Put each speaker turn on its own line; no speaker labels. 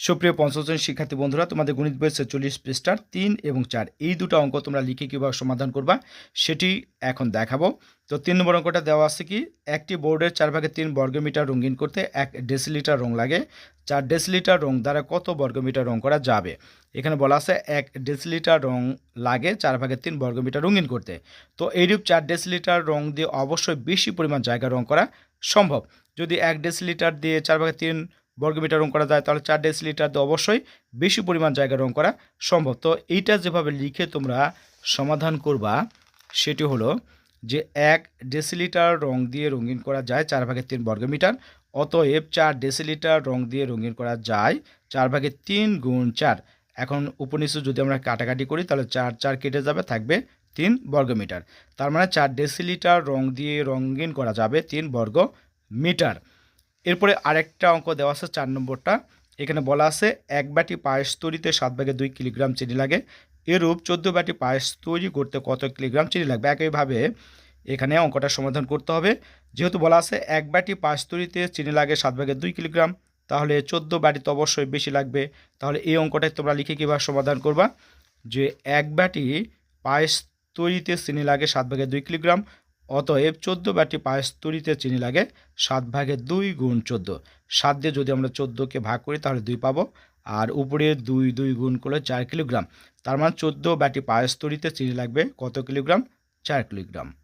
সুপ্রিয় পঞ্চম শিক্ষার্থী বন্ধুরা, তোমাদের গণিত বইয়ের চল্লিশ পৃষ্ঠার তিন এবং চার, এই দুটো অঙ্ক তোমরা লিখে কীভাবে সমাধান করবা, সেটি এখন দেখাবো। তো তিন নম্বর অঙ্কটা দেওয়া আছে কি, একটি বোর্ডের চার ভাগে তিন বর্গমিটার রঙিন করতে এক ডেসিলিটার রং লাগে। চার ডেসিলিটার রং দ্বারা কত বর্গমিটার রং করা যাবে? এখানে বলা আছে এক ডেসিলিটার রং লাগে চার ভাগে তিন বর্গমিটার রঙিন করতে। তো এইরূপ চার ডেসিলিটার রং দিয়ে অবশ্যই বেশি পরিমাণ জায়গা রং করা সম্ভব। যদি এক ডেসিলিটার দিয়ে চার ভাগে তিন বর্গমিটার রং করা যায়, তাহলে চার ডেসিলিটার দিয়ে অবশ্যই বেশি পরিমাণ জায়গা রং করা সম্ভব। তো এইটা যেভাবে লিখে তোমরা সমাধান করবা, সেটি হলো যে এক ডেসিলিটার রং দিয়ে রঙিন করা যায় চার ভাগের তিন বর্গমিটার, অতএব চার ডেসিলিটার রং দিয়ে রঙিন করা যায় চার ভাগের তিন গুণ চার। এখন উপনিষু যদি আমরা কাটাকাটি করি, তাহলে চার চার কেটে যাবে, থাকবে তিন বর্গমিটার। তার মানে চার ডেসিলিটার রং দিয়ে রঙিন করা যাবে তিন বর্গ মিটার এরপরে আরেকটা অঙ্ক দেওয়া আছে চার নম্বরটা। এখানে বলা আছে, এক বাটি পায়েস তৈরিতে সাত ভাগে দুই কিলোগ্রাম চিনি লাগে। এরূপ চোদ্দ বাটি পায়েস তৈরি করতে কত কিলোগ্রাম চিনি লাগবে? একইভাবে এখানে অঙ্কটা সমাধান করতে হবে। যেহেতু বলা আছে, এক বাটি পায়েস তৈরিতে চিনি লাগে সাত ভাগে দুই কিলোগ্রাম, তাহলে চোদ্দ বাটি তো অবশ্যই বেশি লাগবে। তাহলে এই অঙ্কটাই তোমরা লিখে কীভাবে সমাধান করবা? যে এক বাটি পায়েস তৈরিতে চিনি লাগে সাত ভাগে দুই কিলোগ্রাম অতএব চোদ্দ বাটি পায়েস তৈরিতে চিনি লাগে, সাত ভাগে দুই গুণ চোদ্দ। সাত দিয়ে যদি আমরা চোদ্দোকে ভাগ করি, তাহলে দুই পাবো। আর উপরে দুই দুই গুণ করলে চার কিলোগ্রাম। তার মানে চোদ্দ বাটি পায়েস তৈরিতে চিনি লাগবে কত কিলোগ্রাম? চার কিলোগ্রাম।